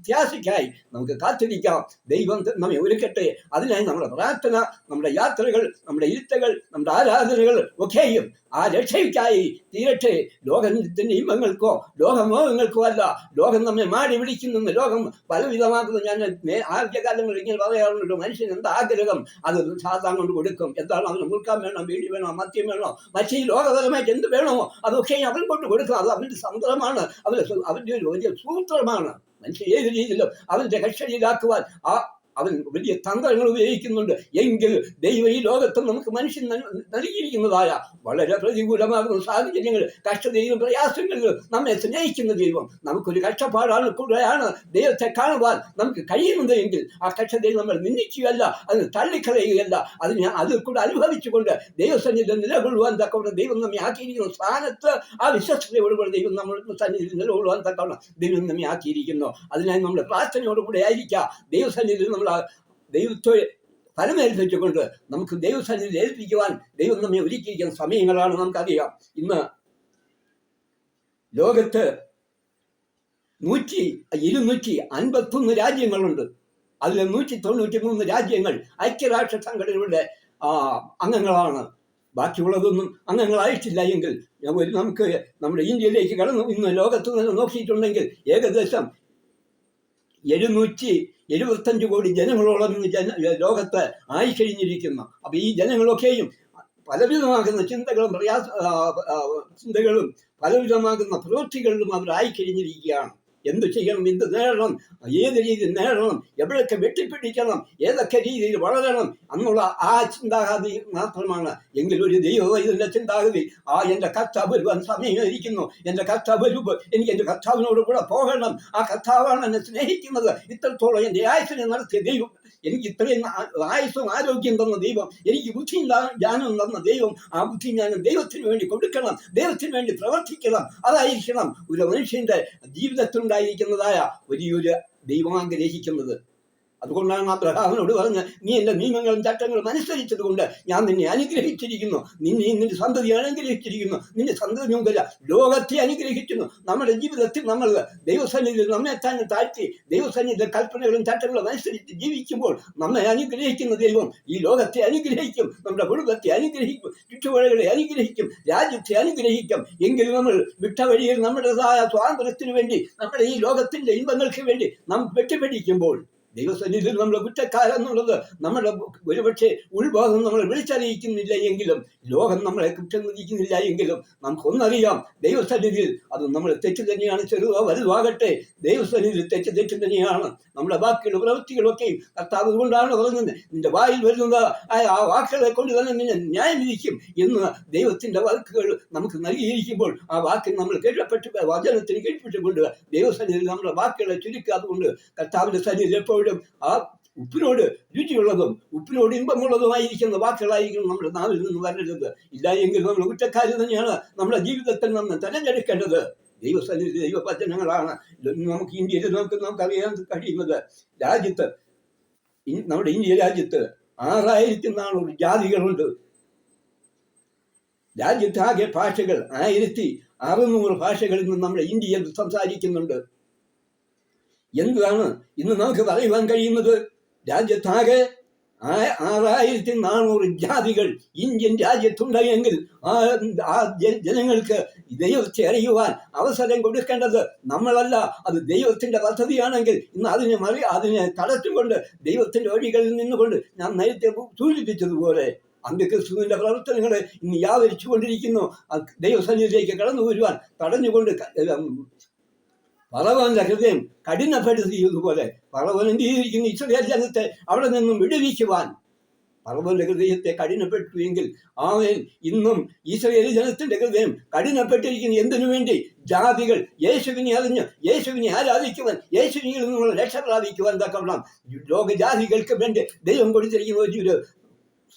പ്രത്യാശയ്ക്കായി നമുക്ക് കാത്തിരിക്കാം. ദൈവം നമ്മെ ഒരുക്കട്ടെ. അതിനായി നമ്മുടെ പ്രാർത്ഥന നമ്മുടെ യാത്രകൾ നമ്മുടെ ഇരുത്തകൾ നമ്മുടെ ആരാധനകൾ ഒക്കെയും ആ രക്ഷയ്ക്കായി തീരട്ടെ. ലോകത്തിന്റെ നിയമങ്ങൾക്കോ ലോകമോഹങ്ങൾക്കോ അല്ല. ലോകം നമ്മെ മാടി പിടിക്കുന്ന ലോകം പലവിധമാക്കുന്ന. ഞാൻ ആദ്യകാലങ്ങളിൽ ഇങ്ങനെ പറയാറുണ്ട് മനുഷ്യൻ എന്താ ആഗ്രഹം? അത് സാധാരണ കൊണ്ട് കൊടുക്കും. എന്താണ് അവന് മുൾക്കാൻ വേണം വീടി വേണോ മദ്യം വേണോ? മറ്റേ ഈ ലോകപരമായിട്ട് എന്ത് വേണോ അതൊക്കെ അവൻ കൊണ്ട് കൊടുക്കും. അത് അവന്റെ സമുദ്രമാണ് അവന്റെ അവന്റെ ഒരു വലിയ സൂത്രമാണ്. മനുഷ്യൻ ഏത് രീതിയിലും അവൻ കക്ഷണിയിലാക്കുവാൻ ആ അവൻ വലിയ തന്ത്രങ്ങൾ ഉപയോഗിക്കുന്നുണ്ട്. എങ്കിൽ ദൈവ ഈ ലോകത്ത് നമുക്ക് മനുഷ്യൻ നൽ- നൽകിയിരിക്കുന്നതായ വളരെ പ്രതികൂലമാകുന്ന സാഹചര്യങ്ങൾ കഷ്ടതയിലും പ്രയാസങ്ങളിലും നമ്മെ സ്നേഹിക്കുന്ന ദൈവം നമുക്കൊരു കഷ്ടപ്പാടാണ് കൂടെയാണ് ദൈവത്തെ കാണുവാൻ നമുക്ക് കഴിയുന്നത് എങ്കിൽ ആ കഷ്ടതയിൽ നമ്മൾ നിന്ദിക്കുകയല്ല അതിന് തള്ളിക്കളയുകയല്ല. അതിനെ അതിൽ കൂടെ അനുഭവിച്ചുകൊണ്ട് ദൈവസന്നിധി നിലകൊള്ളുവാൻ തക്കവണ്ണം ദൈവം നമ്മെ ആക്കിയിരിക്കുന്ന. സ്ഥാനത്ത് ആ വിശ്വസ്തയോടുകൂടെ ദൈവം നമ്മൾ സന്നിധിയിൽ നിലകൊള്ളുവാൻ തക്കവണ്ണം ദൈവം നമ്മെ ആക്കിയിരിക്കുന്നു. അതിനായി നമ്മൾ പ്രാർത്ഥനയോടുകൂടെ ആയിരിക്കുക. ദൈവസന്നിധിയിൽ നമ്മൾ ആ ദൈവത്തെ ഫലമേൽപ്പിച്ചുകൊണ്ട് നമുക്ക് ദൈവസന്നിധി ഏൽപ്പിക്കുവാൻ ദൈവം നമ്മെ ഒരുക്കിയിരിക്കുന്ന സമയങ്ങളാണ് നമുക്കറിയാം. ഇന്ന് ലോകത്ത് നൂറ്റി ഇരുന്നൂറ്റി അൻപത്തൊന്ന് രാജ്യങ്ങളുണ്ട്. അതിൽ നൂറ്റി തൊണ്ണൂറ്റി മൂന്ന് രാജ്യങ്ങൾ ഐക്യരാഷ്ട്ര സംഘടനയുടെ അംഗങ്ങളാണ്. ബാക്കിയുള്ളതൊന്നും അംഗങ്ങളായിട്ടില്ല എങ്കിൽ ഒരു നമുക്ക് നമ്മുടെ ഇന്ത്യയിലേക്ക് കടന്നു ഇന്ന് ലോകത്ത് നിന്ന് നോക്കിയിട്ടുണ്ടെങ്കിൽ ഏകദേശം എഴുന്നൂറ്റി എഴുപത്തഞ്ച് കോടി ജനങ്ങളോളം ജന ലോകത്ത് ആയിക്കഴിഞ്ഞിരിക്കുന്നു. അപ്പൊ ഈ ജനങ്ങളൊക്കെയും പലവിധമാകുന്ന ചിന്തകളും പ്രയാസ ചിന്തകളും പലവിധമാകുന്ന പ്രവൃത്തികളിലും അവർ ആയിക്കഴിഞ്ഞിരിക്കുകയാണ് എന്ത് ചെയ്യണം? എന്ത് നേടണം? ഏത് രീതിയിൽ നേടണം? എവിടെയൊക്കെ വെട്ടിപ്പിടിക്കണം? ഏതൊക്കെ രീതിയിൽ വളരണം? എന്നുള്ള ആ ചിന്താഗതി മാത്രമാണ്. എങ്കിൽ ഒരു ദൈവം ഇതിന്റെ ചിന്താഗതി ആ എന്റെ കർത്താവ് വരുവാൻ സമീകരിക്കുന്നു. എന്റെ കർത്താവ് എനിക്ക് എന്റെ കർത്താവിനോട് കൂടെ പോകണം. ആ കർത്താവാണ് എന്നെ സ്നേഹിക്കുന്നത്. ഇത്രത്തോളം എന്റെ ആയുസിനെ നടത്തിയ ദൈവം എനിക്ക് ഇത്രയും ആയുസും ആരോഗ്യം തന്ന ദൈവം എനിക്ക് ബുദ്ധിയും ജ്ഞാനം തന്ന ദൈവം ആ ബുദ്ധി ജ്ഞാനം ദൈവത്തിന് വേണ്ടി കൊടുക്കണം ദൈവത്തിന് വേണ്ടി പ്രവർത്തിക്കണം അതായിരിക്കണം ഒരു മനുഷ്യന്റെ ജീവിതത്തിലുണ്ടായിരിക്കുന്നതായ വലിയൊരു ദൈവം ആഗ്രഹിക്കുന്നത്. അതുകൊണ്ടാണ് അബ്രഹാമിനോട് പറഞ്ഞ് നീ എന്റെ നിയമങ്ങളും ചട്ടങ്ങളും അനുസരിച്ചത് കൊണ്ട് ഞാൻ നിന്നെ അനുഗ്രഹിച്ചിരിക്കുന്നു. നിന്നെ നിന്റെ സന്തതി അനുഗ്രഹിച്ചിരിക്കുന്നു. നിന്റെ സന്തതി മുതല ലോകത്തെ അനുഗ്രഹിക്കുന്നു. നമ്മുടെ ജീവിതത്തിൽ നമ്മൾ ദൈവസന്നിധിയിൽ നമ്മെ തന്നെ താഴ്ത്തി ദൈവസന്നിധി കൽപ്പനകളും ചട്ടങ്ങളും അനുസരിച്ച് ജീവിക്കുമ്പോൾ നമ്മെ അനുഗ്രഹിക്കുന്ന ദൈവം ഈ ലോകത്തെ അനുഗ്രഹിക്കും നമ്മുടെ കുടുംബത്തെ അനുഗ്രഹിക്കും ചുറ്റുപാടുകളെ അനുഗ്രഹിക്കും രാജ്യത്തെ അനുഗ്രഹിക്കും. എങ്കിലും നമ്മൾ വിട്ട വഴിയിൽ നമ്മുടേതായ സ്വാതന്ത്ര്യത്തിന് വേണ്ടി നമ്മുടെ ഈ ലോകത്തിന്റെ ഇൻപങ്ങൾക്ക് വേണ്ടി നാം വെട്ടിപ്പിടിക്കുമ്പോൾ ദൈവസന്നിധിയിൽ നമ്മൾ കുറ്റക്കാരെന്നുള്ളത് നമ്മുടെ ഒരുപക്ഷെ ഉൾഭാഗം നമ്മളെ വിളിച്ചറിയിക്കുന്നില്ല എങ്കിലും ലോകം നമ്മളെ കുറ്റം വിധിക്കുന്നില്ല എങ്കിലും നമുക്കൊന്നറിയാം ദൈവസന്നിധിയിൽ അത് നമ്മൾ തെറ്റ് തന്നെയാണ് ചെറുതോ വലുതാകട്ടെ. ദൈവസന്നിധിയിൽ തെറ്റ് തെറ്റ് തന്നെയാണ്. നമ്മുടെ വാക്കുകളും പ്രവൃത്തികളൊക്കെയും കർത്താവ് കൊണ്ടാണ് പറഞ്ഞത്. നിന്റെ വായിൽ വരുന്നത് ആ വാക്കുകളെ കൊണ്ട് തന്നെ നിന്നെ ന്യായം വിധിക്കും എന്ന് ദൈവത്തിന്റെ വാക്കുകൾ നമുക്ക് നൽകിയിരിക്കുമ്പോൾ ആ വാക്കിന് നമ്മൾ കേൾപ്പെട്ട് വചനത്തിന് കീഴ്പ്പെട്ടുകൊണ്ട് ദൈവസന്നിധിയിൽ നമ്മുടെ വാക്കുകളെ ചുരുക്കാതുകൊണ്ട് കർത്താവിന്റെ സന്നിധിയിൽ എപ്പോഴും ആ ഉപ്പിനോട് രുചിയുള്ളതും ഉപ്പിനോട് ഇമ്പമുള്ളതുമായിരിക്കുന്ന വാക്കുകളായിരിക്കും നമ്മുടെ നാവിൽ നിന്ന് വരരുത്. ഇല്ല എങ്കിൽ നമ്മൾ കുറ്റക്കാരി തന്നെയാണ് നമ്മുടെ ജീവിതത്തിൽ നമ്മൾ തെരഞ്ഞെടുക്കേണ്ടത്. ദൈവസന്നിധി ദൈവവചനങ്ങളാണ്. നമുക്ക് ഇന്ത്യയിൽ നമുക്ക് നമുക്കറിയാൻ കഴിയുന്നത്. രാജ്യത്ത് നമ്മുടെ ഇന്ത്യ രാജ്യത്ത് ആറായിരത്തി നാനൂറ് ജാതികളുണ്ട്. രാജ്യത്താകെ ഭാഷകൾ ആയിരത്തി അറുന്നൂറ് ഭാഷകളിൽ നിന്ന് നമ്മുടെ ഇന്ത്യയിൽ സംസാരിക്കുന്നുണ്ട്. എന്താണ് ഇന്ന് നമുക്ക് പറയുവാൻ കഴിയുന്നത്? രാജ്യത്താകെ ആറായിരത്തി നാനൂറ് ജാതികൾ ഇന്ത്യൻ രാജ്യത്തുണ്ടെങ്കിൽ ആ ജനങ്ങൾക്ക് ദൈവത്തെ അറിയുവാൻ അവസരം കൊടുക്കേണ്ടത് നമ്മളല്ല. അത് ദൈവത്തിന്റെ പദ്ധതിയാണെങ്കിൽ ഇന്ന് അതിനെ മറി അതിനെ തടച്ചുകൊണ്ട് ദൈവത്തിന്റെ വഴികളിൽ നിന്നുകൊണ്ട് ഞാൻ നേരത്തെ സൂചിപ്പിച്ചതുപോലെ അന്ത്യക്രിസ്തുവിന്റെ പ്രവർത്തനങ്ങൾ ഇന്ന് യാവരിച്ചു കൊണ്ടിരിക്കുന്നു ദൈവസന്നിധിയിലേക്ക് കടന്നു വരുവാൻ തടഞ്ഞുകൊണ്ട് പറവന്റെ ഹൃദയം കഠിനപ്പെടുത്തിയതുപോലെ പറവൻ എന്ത് ചെയ്തിരിക്കുന്നു ഇസ്രയേൽ ജനത്തെ അവിടെ നിന്നും വിടുവിക്കുവാൻ. പറവന്റെ ഹൃദയത്തെ കഠിനപ്പെട്ടുവെങ്കിൽ ആമേൻ ഇന്നും ഈശ്വര ജനത്തിന്റെ ഹൃദയം കഠിനപ്പെട്ടിരിക്കുന്നു. എന്തിനു വേണ്ടി? ജാതികൾ യേശുവിനെ അറിഞ്ഞ് യേശുവിനെ ആരാധിക്കുവാൻ യേശുവിനിൽ നിന്നുള്ള രക്ഷ പ്രാപിക്കുവാൻ തക്കവണ്ണം. ലോകജാതികൾക്ക് വേണ്ടി ദൈവം കൊടുത്തിരിക്കുന്ന വലിയൊരു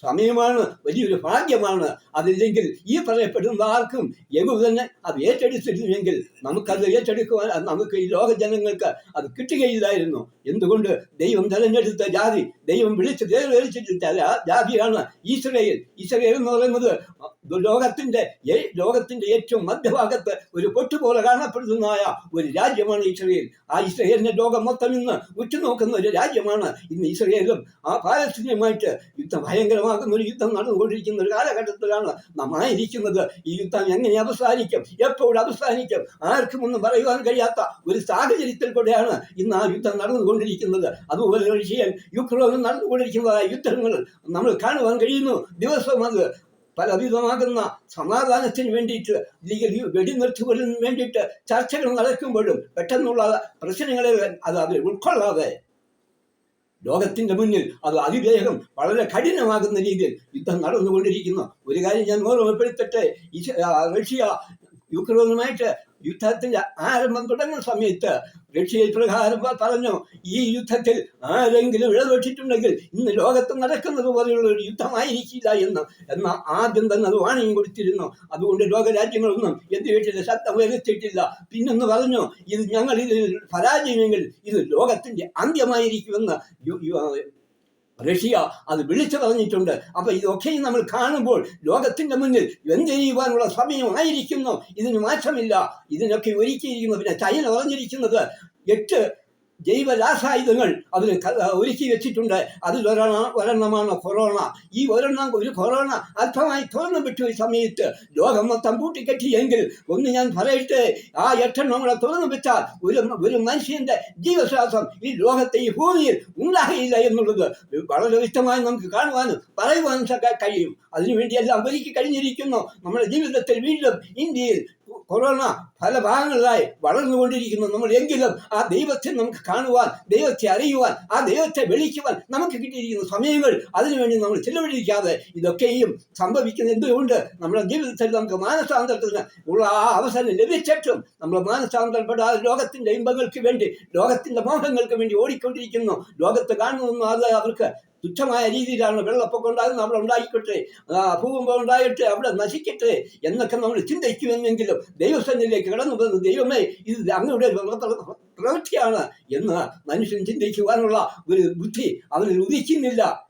സമയമാണ് വലിയൊരു ഭാഗ്യമാണ്. അതില്ലെങ്കിൽ ഈ പറയപ്പെടുന്ന ആർക്കും എങ്ങു തന്നെ അത് ഏറ്റെടുത്തിരുന്നെങ്കിൽ നമുക്കത് ഏറ്റെടുക്കുവാൻ നമുക്ക് ഈ ലോക ജനങ്ങൾക്ക് അത് കിട്ടുകയില്ലായിരുന്നു. എന്തുകൊണ്ട്? ദൈവം തെരഞ്ഞെടുത്ത ജാതി ദൈവം വിളിച്ച് തേർതിരിച്ചിട്ട് ജാതിയാണ് ഇസ്രയേൽ ഇസ്രയേൽ എന്ന് പറയുന്നത് ലോകത്തിന്റെ ലോകത്തിന്റെ ഏറ്റവും മധ്യഭാഗത്ത് ഒരു പൊട്ടുപോലെ കാണപ്പെടുന്നതായ ഒരു രാജ്യമാണ് ഇസ്രയേൽ ആ ഇസ്രയേലിനെ ലോകം മൊത്തം ഇന്ന് ഉറ്റുനോക്കുന്ന ഒരു രാജ്യമാണ് ഇന്ന് ഇസ്രയേലും ആ പാലസ്തീനുമായിട്ട് യുദ്ധം ഭയങ്കരമാകുന്ന ഒരു യുദ്ധം നടന്നുകൊണ്ടിരിക്കുന്ന ഒരു കാലഘട്ടത്തിലാണ് നമ്മളായിരിക്കുന്നത് ഈ യുദ്ധം എങ്ങനെ അവസാനിക്കും? എപ്പോൾ അവസാനിക്കും. ആർക്കും ഒന്നും പറയുവാൻ കഴിയാത്ത ഒരു സാഹചര്യത്തിൽ കൂടെയാണ് ഇന്ന് ആ യുദ്ധം നടന്നുകൊണ്ടിരിക്കുന്നത്. അതുപോലെ റഷ്യൻ യുക്രൈനും നടന്നുകൊണ്ടിരിക്കുന്നതായ യുദ്ധങ്ങൾ നമ്മൾ കാണുവാൻ കഴിയുന്നു. ദിവസം അത് പലവിധമാകുന്ന സമാധാനത്തിന് വേണ്ടിയിട്ട് ലീഗൽ വെടിനിർത്തുകളിന് വേണ്ടിയിട്ട് ചർച്ചകൾ നടക്കുമ്പോഴും പെട്ടെന്നുള്ള പ്രശ്നങ്ങളെ അത് അവർ ഉൾക്കൊള്ളാതെ ലോകത്തിന്റെ മുന്നിൽ അത് അതിവേഗം വളരെ കഠിനമാകുന്ന രീതിയിൽ യുദ്ധം നടന്നുകൊണ്ടിരിക്കുന്നു. ഒരു കാര്യം ഞാൻ ഓർമ്മപ്പെടുത്തട്ടെ റഷ്യ യുക്രൈനുമായിട്ട് യുദ്ധത്തിന്റെ ആരംഭം തുടങ്ങുന്ന സമയത്ത് റഷ്യ ഇപ്രകാരം പറഞ്ഞു ഈ യുദ്ധത്തിൽ ആരെങ്കിലും ഇടപെട്ടിട്ടുണ്ടെങ്കിൽ ഇന്ന് ലോകത്ത് നടക്കുന്നത് പോലെയുള്ള ഒരു യുദ്ധമായിരിക്കില്ല എന്ന്. എന്നാൽ ആദ്യം തന്നെ അത് വാണിയും കൊടുത്തിരുന്നു. അതുകൊണ്ട് ലോകരാജ്യങ്ങളൊന്നും വീട്ടിൽ ശബ്ദം വരുത്തിയിട്ടില്ല പിന്നൊന്ന് പറഞ്ഞു ഇത് ഞങ്ങൾ ഇതിൽ പരാജയമെങ്കിൽ ഇത് ലോകത്തിന്റെ അന്ത്യമായിരിക്കുമെന്ന് റഷ്യ അത് വിളിച്ചു പറഞ്ഞിട്ടുണ്ട് അപ്പൊ ഇതൊക്കെയും നമ്മൾ കാണുമ്പോൾ ലോകത്തിന്റെ മുന്നിൽ എന്തെയ്യുവാനുള്ള സമയമായിരിക്കുന്നു. ഇതിന് മാറ്റമില്ല. ഇതിനൊക്കെ ഒരുക്കിയിരിക്കുന്നു. പിന്നെ ചൈന പറഞ്ഞിരിക്കുന്നത് എട്ട് ജൈവ രാസായുധങ്ങൾ അതിന് ഒരുക്കി വെച്ചിട്ടുണ്ട്. അതിൽ ഒരെണ്ണ ഒരെണ്ണമാണ് കൊറോണ. ഈ ഒരെണ്ണം ഒരു കൊറോണ അല്പമായി തുറന്നു വിട്ടു ഈ സമയത്ത്. ലോകം മൊത്തം പൂട്ടിക്കെട്ടിയെങ്കിൽ ഒന്ന് ഞാൻ പറയട്ടെ ആ എട്ടെണ്ണം കൂടെ തുറന്നു വെച്ചാൽ ഒരു ഒരു മനുഷ്യന്റെ ജീവശ്വാസം ഈ ലോകത്തെ ഈ ഭൂമിയിൽ ഉണ്ടാകില്ല എന്നുള്ളത് വളരെ വ്യക്തമായി നമുക്ക് കാണുവാനും പറയുവാനും കഴിയും. അതിനുവേണ്ടി എല്ലാം ഒരുക്കി കഴിഞ്ഞിരിക്കുന്നു. നമ്മുടെ ജീവിതത്തിൽ വീണ്ടും ഇന്ത്യയിൽ കൊറോണ പല ഭാഗങ്ങളിലായി വളർന്നുകൊണ്ടിരിക്കുന്നു. നമ്മൾ എങ്കിലും ആ ദൈവത്തെ നമുക്ക് കാണുവാൻ ദൈവത്തെ അറിയുവാൻ ആ ദൈവത്തെ വിളിക്കുവാൻ നമുക്ക് കിട്ടിയിരിക്കുന്ന സമയങ്ങൾ അതിനുവേണ്ടി നമ്മൾ ചിലവഴിക്കാതെ ഇതൊക്കെയും സംഭവിക്കുന്ന എന്തുകൊണ്ട്? നമ്മുടെ ജീവിതത്തിൽ നമുക്ക് മാനസാന്തരത്തിന് ഉള്ള ആ അവസരം ലഭിച്ചിട്ടും നമ്മൾ മാനസാന്തരപ്പെടാതെ ലോകത്തിന്റെ ഇമ്പങ്ങൾക്ക് വേണ്ടി ലോകത്തിന്റെ മോഹങ്ങൾക്ക് വേണ്ടി ഓടിക്കൊണ്ടിരിക്കുന്നു. ലോകത്ത് കാണുന്നു അത് അവർക്ക് തുച്ഛമായ രീതിയിലാണ് വെള്ളപ്പൊക്കം ഉണ്ടായത്. നമ്മൾ ഉണ്ടായിക്കോട്ടെ. ഭൂകമ്പം ഉണ്ടായിട്ട് അവിടെ നശിക്കട്ടെ എന്നൊക്കെ നമ്മൾ ചിന്തിക്കുമെന്നെങ്കിലും ദൈവസന്നിലേക്ക് കടന്നു പോകുന്ന ദൈവമേ ഇത് അങ്ങയുടെ പ്ര- പ്രവൃത്തിയാണ് എന്ന് മനുഷ്യൻ ചിന്തിക്കുവാനുള്ള ഒരു ബുദ്ധി അവനിൽ ഉദിക്കുന്നില്ല.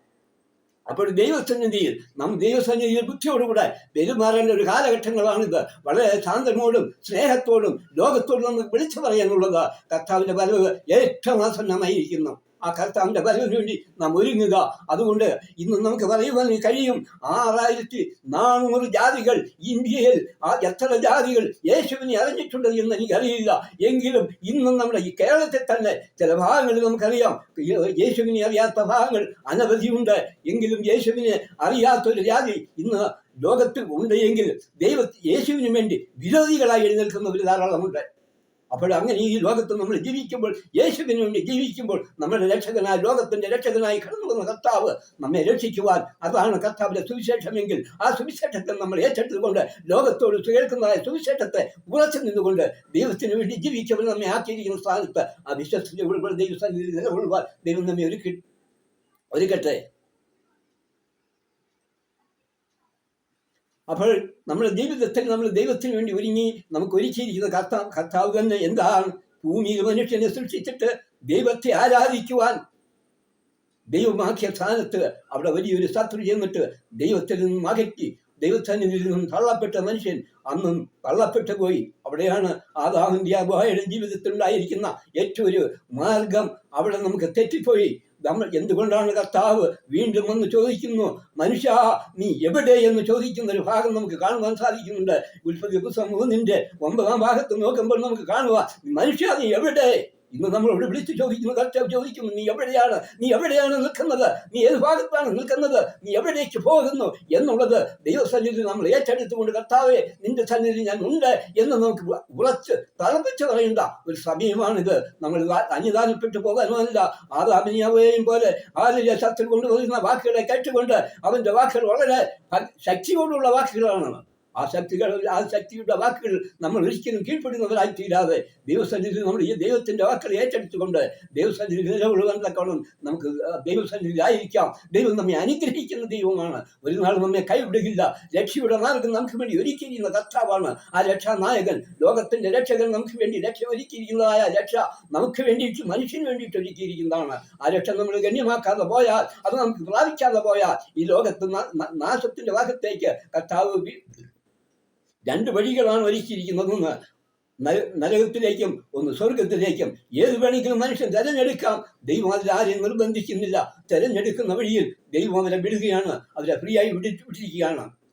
അപ്പോൾ ദൈവസന്നിധിയിൽ നാം ദൈവസന്നിധിയിൽ ബുദ്ധിയോടുകൂടെ പെരുമാറേണ്ട ഒരു കാലഘട്ടങ്ങളാണിത്. വളരെ ശാന്തമോടും സ്നേഹത്തോടും ലോകത്തോടും നമുക്ക് വിളിച്ചു പറയാനുള്ളത് കർത്താവിന്റെ വരവ് ഏറ്റവും ആസന്നമായിരിക്കുന്നു. ആ കർത്താവിന്റെ വരവിന് വേണ്ടി നാം ഒരുങ്ങുക. അതുകൊണ്ട് ഇന്ന് നമുക്ക് പറയുവാൻ കഴിയും. ആറായിരത്തി നാനൂറ് ജാതികൾ ഇന്ത്യയിൽ ആ എത്ര ജാതികൾ യേശുവിനെ അറിഞ്ഞിട്ടുണ്ട് എന്ന് എനിക്കറിയില്ല. എങ്കിലും ഇന്നും നമ്മുടെ ഈ കേരളത്തിൽ തന്നെ ചില ഭാഗങ്ങൾ നമുക്കറിയാം. യേശുവിനെ അറിയാത്ത ഭാഗങ്ങൾ അനവധിയുണ്ട് എങ്കിലും യേശുവിനെ അറിയാത്തൊരു ജാതി ഇന്ന് ലോകത്തിൽ ഉണ്ട് എങ്കിൽ ദൈവ യേശുവിന് വേണ്ടി വിരോധികളായി എഴുന്നേൽക്കുന്നവർ ധാരാളമുണ്ട്. അപ്പോൾ അങ്ങനെ ഈ ലോകത്ത് നമ്മൾ ജീവിക്കുമ്പോൾ യേശുവിന് വേണ്ടി ജീവിക്കുമ്പോൾ നമ്മുടെ രക്ഷകനായ ലോകത്തിന്റെ രക്ഷകനായി കടന്നു വന്ന കർത്താവ് നമ്മെ രക്ഷിക്കുവാൻ അതാണ് കർത്താവിന്റെ സുവിശേഷമെങ്കിൽ. ആ സുവിശേഷത്തെ നമ്മൾ ഏറ്റെടുത്തുകൊണ്ട് ലോകത്തോട് കേൾക്കുന്നതായ സുവിശേഷത്തെ ഉറച്ചു നിന്നുകൊണ്ട് ദൈവത്തിന് വേണ്ടി ജീവിക്കുമ്പോൾ നമ്മെ ആക്കിയിരിക്കുന്ന സ്ഥാനത്ത് ആ വിശ്വസിച്ച് ദൈവസന്നിധി നിലകൊള്ളുവാൻ ദൈവം നമ്മെ ഒരുക്കി ഒരുക്കട്ടെ. അപ്പോൾ നമ്മുടെ ജീവിതത്തിൽ നമ്മൾ ദൈവത്തിന് വേണ്ടി ഒരുങ്ങി നമുക്ക് ഒരുക്കിയിരിക്കുന്ന കർത്ത കർത്താവ് തന്നെ എന്താണ്? ഭൂമിയിൽ മനുഷ്യനെ സൃഷ്ടിച്ചിട്ട് ദൈവത്തെ ആരാധിക്കുവാൻ. ദൈവമാക്കിയ സ്ഥാനത്ത് അവിടെ വലിയൊരു ശത്രു ചെന്നിട്ട് ദൈവത്തിൽ നിന്നും അകറ്റി ദൈവസന്നിധിയിൽ നിന്നും തള്ളപ്പെട്ട മനുഷ്യൻ അന്നും തള്ളപ്പെട്ടു പോയി. അവിടെയാണ് ആദാമിന്റെ ആ ജീവിതത്തിൽ ഉണ്ടായിരിക്കുന്ന ഏറ്റവും ഒരു മാർഗം. അവിടെ നമുക്ക് തെറ്റിപ്പോയി. നമ്മൾ എന്തുകൊണ്ടാണ് കർത്താവ് വീണ്ടും ഒന്ന് ചോദിക്കുന്നു? മനുഷ്യ നീ എവിടെ എന്ന് ചോദിക്കുന്ന ഒരു ഭാഗം നമുക്ക് കാണുവാൻ സാധിക്കുന്നുണ്ട്. ഉൽപ്പത്തി പുസ്തകം മൂന്നിന്റെ ഒമ്പതാം ഭാഗത്ത് നോക്കുമ്പോൾ നമുക്ക് കാണുക മനുഷ്യ നീ എവിടെ? ഇന്ന് നമ്മൾ നമ്മളോട് വിളിച്ചു ചോദിക്കുന്നു കർത്താവ് ചോദിക്കുന്നു നീ എവിടെയാണ്? നീ എവിടെയാണ് നിൽക്കുന്നത്? നീ ഏത് ഭാഗത്താണ് നിൽക്കുന്നത്? നീ എവിടേക്ക് പോകുന്നു? എന്നുള്ളത് ദൈവസന്നിധി നമ്മൾ ഏറ്റെടുത്തുകൊണ്ട് കർത്താവേ നിന്റെ സന്നിധി ഞാൻ ഉണ്ട് എന്ന് നമുക്ക് ഉറച്ച് തറപ്പിച്ച് പറയേണ്ട ഒരു സമയമാണിത്. നമ്മൾ അന്യദാനപ്പെട്ടു പോകാനുമല്ല. ആദാമിനിയാവുകയും പോലെ ആലിലെ ശത്രു കൊണ്ടുവരുന്ന വാക്കുകളെ കേട്ടുകൊണ്ട് അവന്റെ വാക്കുകൾ വളരെ ശക്തിയോടുള്ള വാക്കുകളാണ്. ആ ശക്തികൾ ആ ശക്തിയുടെ വാക്കുകൾ നമ്മൾ ഒരിക്കലും കീഴ്പ്പെടുന്നവരായി തീരാതെ ദൈവസന്നിധി നമ്മൾ ഈ ദൈവത്തിന്റെ വാക്കുകൾ ഏറ്റെടുത്തുകൊണ്ട് ദൈവസന്നിധി നിലകൊള്ളുവാൻ നമുക്ക് നമുക്ക് ദൈവസന്നിധിയിലായിരിക്കാം. ദൈവം നമ്മെ അനുഗ്രഹിക്കുന്ന ദൈവമാണ്. ഒരു നാൾ നമ്മെ കൈവിടുകില്ല രക്ഷയുടെ മാർഗം നമുക്ക് വേണ്ടി ഒരുക്കിയിരിക്കുന്ന കർത്താവാണ് ആ രക്ഷാനായകൻ. ലോകത്തിന്റെ രക്ഷകൻ നമുക്ക് വേണ്ടി രക്ഷ ഒരുക്കിയിരിക്കുന്നതായ രക്ഷ നമുക്ക് വേണ്ടിയിട്ട് മനുഷ്യന് വേണ്ടിയിട്ട് ഒരുക്കിയിരിക്കുന്നതാണ്. ആ രക്ഷ നമ്മൾ ഗണ്യമാക്കാതെ പോയാൽ അത് നമുക്ക് പ്രാപിക്കാതെ പോയാൽ ഈ ലോകത്ത് നാശത്തിന്റെ ഭാഗത്തേക്ക് കർത്താവ് രണ്ട് വഴികളാണ് ഒരുക്കിയിരിക്കുന്നതെന്ന് ഒന്ന് നരകത്തിലേക്കും ഒന്ന് സ്വർഗത്തിലേക്കും ഏത് വേണമെങ്കിലും മനുഷ്യൻ തിരഞ്ഞെടുക്കാം. ദൈവം അതിൽ ആരെയും നിർബന്ധിക്കുന്നില്ല. തിരഞ്ഞെടുക്കുന്ന വഴിയിൽ ദൈവം അവരെ വിടുകയാണ്. അവരെ ഫ്രീ ആയി വിട്ടി വിട്ടിരിക്കുകയാണ്.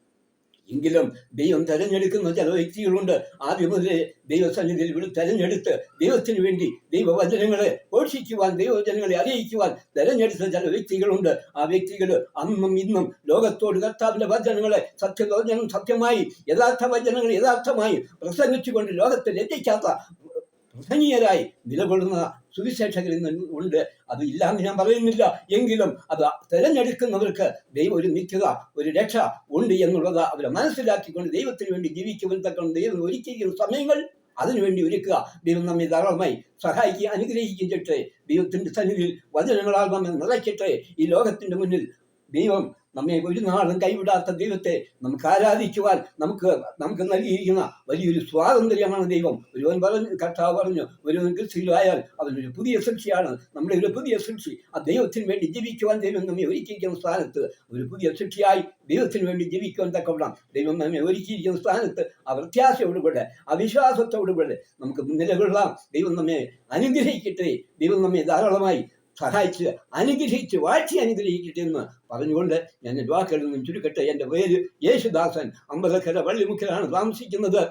എങ്കിലും ദൈവം തെരഞ്ഞെടുക്കുന്ന ചില വ്യക്തികളുണ്ട്. ആദ്യം മുതലേ ദൈവസന്നിധിയിൽ ഇവിടെ തെരഞ്ഞെടുത്ത് ദൈവത്തിന് വേണ്ടി ദൈവവചനങ്ങളെ പോഷിക്കുവാൻ ദൈവവചനങ്ങളെ അറിയിക്കുവാൻ തെരഞ്ഞെടുത്ത ചില വ്യക്തികളുണ്ട്. ആ വ്യക്തികൾ അന്നും ഇന്നും ലോകത്തോട് കർത്താവിന്റെ വചനങ്ങളെ സത്യവചനം സത്യമായി യഥാർത്ഥ വചനങ്ങൾ യഥാർത്ഥമായി പ്രസംഗിച്ചുകൊണ്ട് ലോകത്തിൽ എത്തിക്കാത്ത പ്രസംഗീയരായി നിലകൊള്ളുന്ന സുവിശേഷകരിൽ ഇന്ന് ഉണ്ട്. അത് ഇല്ലാന്ന് ഞാൻ പറയുന്നില്ല. എങ്കിലും അത് തിരഞ്ഞെടുക്കുന്നവർക്ക് ദൈവം ഒരു നിത്യത ഒരു രക്ഷ ഉണ്ട് എന്നുള്ളത് അവരെ മനസ്സിലാക്കിക്കൊണ്ട് ദൈവത്തിന് വേണ്ടി ജീവിക്കുവാൻ ദൈവം ഒരുക്കിയിരിക്കുന്ന സമയങ്ങൾ അതിനുവേണ്ടി ഒരുക്കുക. ദൈവം നമ്മെ ധാരാളമായി സഹായിക്കുക അനുഗ്രഹിക്കുകയും ചെയ്യട്ടെ. ദൈവത്തിന്റെ സന്നിധിയിൽ വചനങ്ങളാൽ നമ്മെ നിറയ്ക്കട്ടെ. ഈ ലോകത്തിന്റെ മുന്നിൽ ദൈവം നമ്മെ ഒരു നാളും കൈവിടാത്ത ദൈവത്തെ നമുക്ക് ആരാധിക്കുവാൻ നമുക്ക് നമുക്ക് നൽകിയിരിക്കുന്ന വലിയൊരു സ്വാതന്ത്ര്യമാണ് ദൈവം. ഒരുവൻ പറഞ്ഞു കർത്താവ് പറഞ്ഞു ഒരുവൻ ക്രിസ്തുവായാൽ അവനൊരു പുതിയ സൃഷ്ടിയാണ്. നമ്മുടെ ഒരു പുതിയ സൃഷ്ടി. ആ ദൈവത്തിന് വേണ്ടി ജീവിക്കുവാൻ ദൈവം നമ്മെ ഒരുക്കിയിരിക്കുന്ന സ്ഥാനത്ത് ഒരു പുതിയ സൃഷ്ടിയായി ദൈവത്തിന് വേണ്ടി ജീവിക്കുവാൻ തക്കവിടാം ദൈവം നമ്മെ ഒരുക്കിയിരിക്കുന്ന സ്ഥാനത്ത് ആ പ്രത്യാശയോടുകൂടെ ആ വിശ്വാസത്തോടുകൂടെ നമുക്ക് നിലകൊള്ളാം. ദൈവം നമ്മെ അനുഗ്രഹിക്കട്ടെ. ദൈവം നമ്മെ ധാരാളമായി സഹായിച്ച് അനുഗ്രഹിച്ച് വാഴ്ച അനുഗ്രഹിക്കട്ടെ എന്ന് പറഞ്ഞുകൊണ്ട് ഞാൻ എന്റെ വാക്കുകളിൽ നിന്നും ചുരുക്കട്ടെ. എന്റെ പേര് യേശുദാസൻ. അമ്പലക്കര വള്ളിമുക്കിലാണ് താമസിക്കുന്നത്.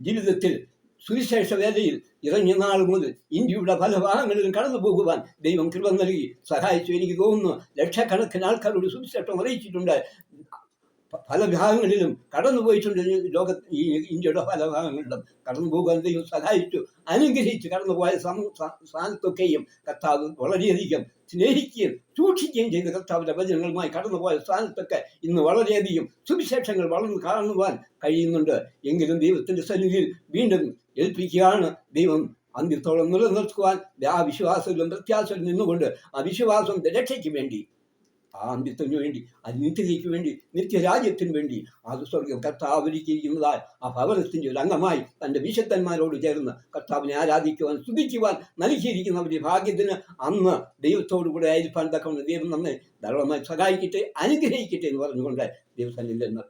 ജീവിതത്തിൽ സുവിശേഷ വേലയിൽ ഇറങ്ങിയ നാൾ മുതൽ ഇന്ത്യയുടെ പല ഭാഗങ്ങളിലും കടന്നു പോകുവാൻ ദൈവം കൃപ നൽകി സഹായിച്ചു. എനിക്ക് തോന്നുന്നു ലക്ഷക്കണക്കിന് ആൾക്കാരോട് സുവിശേഷം അറിയിച്ചിട്ടുണ്ട്. പല ഭാഗങ്ങളിലും കടന്നു പോയിട്ടുണ്ട് ലോക ഈ ഇന്ത്യയുടെ പല ഭാഗങ്ങളിലും. കടന്നു പോകാൻ സഹായിച്ചു അനുഗ്രഹിച്ച്. കടന്നു പോയ സ്ഥാനത്തൊക്കെയും കർത്താവ് വളരെയധികം സ്നേഹിക്കുകയും സൂക്ഷിക്കുകയും ചെയ്ത കർത്താവിന്റെ വചനങ്ങളുമായി കടന്നുപോയ സ്ഥാനത്തൊക്കെ ഇന്ന് വളരെയധികം സുവിശേഷങ്ങൾ വളർന്നു കാണുവാൻ കഴിയുന്നുണ്ട്. എങ്കിലും ദൈവത്തിന്റെ സന്നിധിയിൽ വീണ്ടും ഏൽപ്പിക്കുകയാണ് ദൈവം. അന്ത്യത്തോളം നിലനിർത്തുവാൻ ആ വിശ്വാസത്തിലും പ്രത്യാശയിലും നിന്നുകൊണ്ട് ആ വിശ്വാസം രക്ഷയ്ക്ക് വേണ്ടി ആ അന്ത്യത്തിന് വേണ്ടി ആ നിത്യതയ്ക്ക് വേണ്ടി നിത്യരാജ്യത്തിന് വേണ്ടി അത് സ്വർഗം കർത്താവ് ഒരുക്കിയിരിക്കുന്നതായ ആ ഭവനത്തിന്റെ ഒരു അംഗമായി തന്റെ വിശുദ്ധന്മാരോട് ചേർന്ന് കർത്താവിനെ ആരാധിക്കുവാൻ സ്തുതിക്കുവാൻ നൽകിയിരിക്കുന്ന ഒരു ഭാഗ്യത്തിന് അന്ന് ദൈവത്തോടു കൂടെ ആയിരിക്കാൻ തക്കവണ്ണം ദൈവം നമ്മെ ധാരാളമായി സഹായിക്കട്ടെ അനുഗ്രഹിക്കട്ടെ എന്ന് പറഞ്ഞുകൊണ്ട് ദൈവസന്നിധിയിൽ നിന്ന്